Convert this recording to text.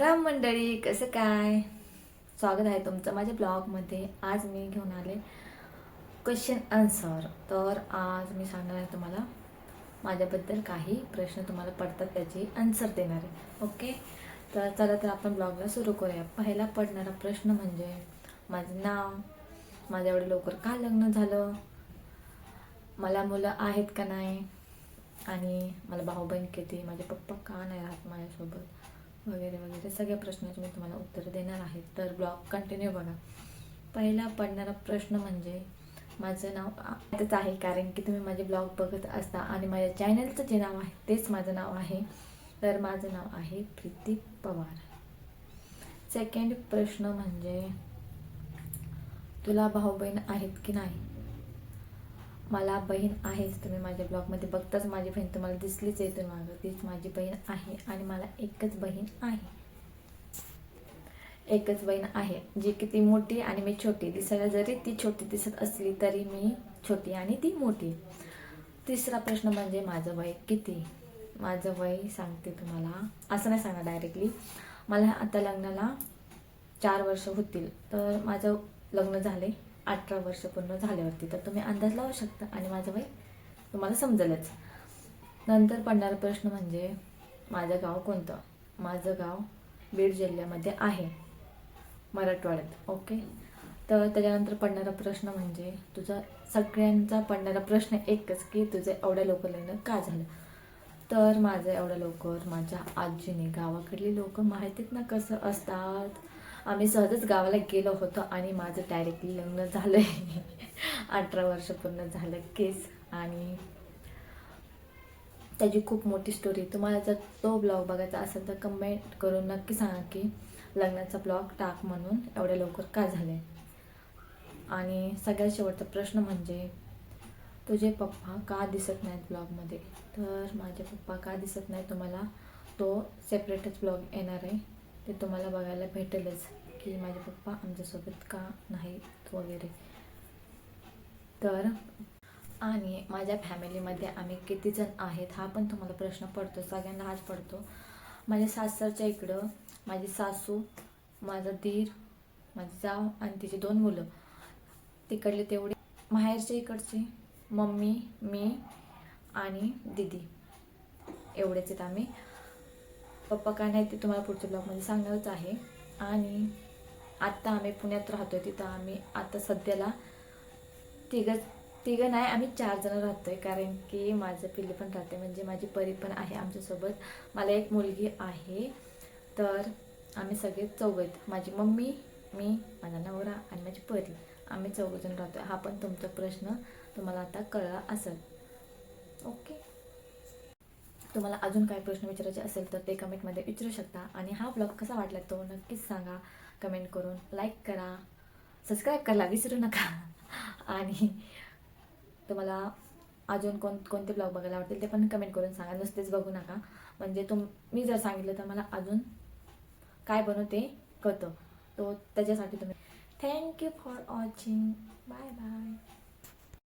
राम मंडळी कसं काय? स्वागत आहे तुमचं माझ्या ब्लॉगमध्ये. आज मी घेऊन आले क्वेश्चन आन्सर तर आज मी सांगणार आहे तुम्हाला माझ्याबद्दल काही प्रश्न तुम्हाला पडतात त्याची आन्सर देणार आहे. ओके? तर चला तर आपण ब्लॉगला सुरू करूया. पहिला पडणारा प्रश्न म्हणजे माझं नाव माझ्या एवढं लवकर का लग्न झालं? मला मुलं आहेत का नाही? आणि मला भाऊ बहीण किती? माझे पप्पा का नाही राहत माझ्यासोबत? वगैरे वगैरे. सगळ्या प्रश्नाची मी तुम्हाला उत्तरं देणार आहे. तर ब्लॉग कंटिन्यू बघा. पहिला पडणारा प्रश्न म्हणजे माझं नाव आताच आहे कारण की तुम्ही माझे ब्लॉग बघत असता आणि माझ्या चॅनलचं जे नाव आहे तेच माझं नाव आहे. तर माझं नाव आहे प्रीती पवार. सेकंड प्रश्न म्हणजे तुला भाऊ बहीण आहेत की नाही? मला बहीण आहेच तुम्ही माझ्या ब्लॉगमध्ये बघताच माझी बहीण तुम्हाला दिसलीच येते मागं. तीच माझी बहीण आहे आणि मला एकच बहीण आहे. एकच बहीण आहे जी की ती मोठी आणि मी छोटी. दिसायला जरी ती छोटी दिसत असली तरी मी छोटी आणि ती मोठी. तिसरा प्रश्न म्हणजे माझं वय किती? माझं वय सांगते तुम्हाला. असं नाही सांगा डायरेक्टली मला आता लग्नाला चार वर्ष होतील. तर माझं लग्न झाले. अठरा वर्ष पूर्ण झाल्यावरती. तर तुम्ही अंदाज लावू शकता. आणि माझं वय तुम्हाला समजेलच. नंतर पडणारा प्रश्न म्हणजे माझं गाव कोणतं? माझं गाव बीड जिल्ह्यामध्ये आहे. मराठवाड्यात. ओके? तर त्याच्यानंतर पडणारा प्रश्न म्हणजे तुझा सगळ्यांचा पडणारा प्रश्न एकच की तुझं एवढ्या लवकर लग्न का झालं? तर माझं एवढ्या लवकर माझ्या आजीने गावाकडली लोक माहितीत ना कसं असतात? आम्ही सहजच गावाला गेलो होतो आणि माझं डायरेक्टली लग्न झालं आहे अठरा वर्ष पूर्ण झालं केस आणि त्याची खूप मोठी स्टोरी तुम्हाला जर तो ब्लॉग बघायचा असेल तर कमेंट करून नक्की सांगा की लग्नाचा ब्लॉग टाक म्हणून एवढ्या लवकर का झाले आणि सगळ्यात शेवटचा प्रश्न म्हणजे तुझे पप्पा का दिसत नाहीत ब्लॉगमध्ये तर माझे पप्पा का दिसत नाही तुम्हाला? तो सेपरेटच ब्लॉग येणार आहे. ते तुम्हाला बघायला भेटेलच की माझे पप्पा आमच्यासोबत का नाहीत वगैरे. तर आणि माझ्या फॅमिलीमध्ये आम्ही किती जण आहेत हा पण तुम्हाला प्रश्न पडतो सगळ्यांना हाच पडतो. माझ्या सासरच्या इकडं माझी सासू माझा धीर माझी जाव आणि तिची दोन मुलं. तिकडले तेवढे. माहेरच्या इकडची मम्मी मी आणि दिदी. एवढेच आहेत आम्ही. पप्पा काय नाही ते तुम्हाला पुढच्या ब्लॉगमध्ये सांगणारच आहे. आणि आत्ता आम्ही पुण्यात राहतो आहे तिथं आम्ही आता सध्याला तिघं तिघं नाही आम्ही चार जण आहे कारण की माझं पिल्ली पण राहते म्हणजे माझी परी पण आहे आमच्यासोबत. मला एक मुलगी आहे तर आम्ही सगळे चौघत. आहेत माझी मम्मी मी माझा नवरा आणि माझी परी. आम्ही चौघजण आहे हा पण तुमचा प्रश्न तुम्हाला आता कळला असेल. ओके? तुम्हाला अजून काय प्रश्न विचारायचे असेल तर ते कमेंटमध्ये विचारू शकता. आणि हा ब्लॉग कसा वाटला तो नक्कीच सांगा. कमेंट करून लाईक करा. सबस्क्राईब करायला विसरू नका. आणि तुम्हाला अजून कोण कोणते ब्लॉग बघायला आवडतील ते पण कमेंट करून सांगा. नुसतेच बघू नका. म्हणजे तुम मी जर सांगितलं तर मला अजून काय बनवू ते कळतं. तो त्याच्यासाठी तुम्ही thank you for watching bye bye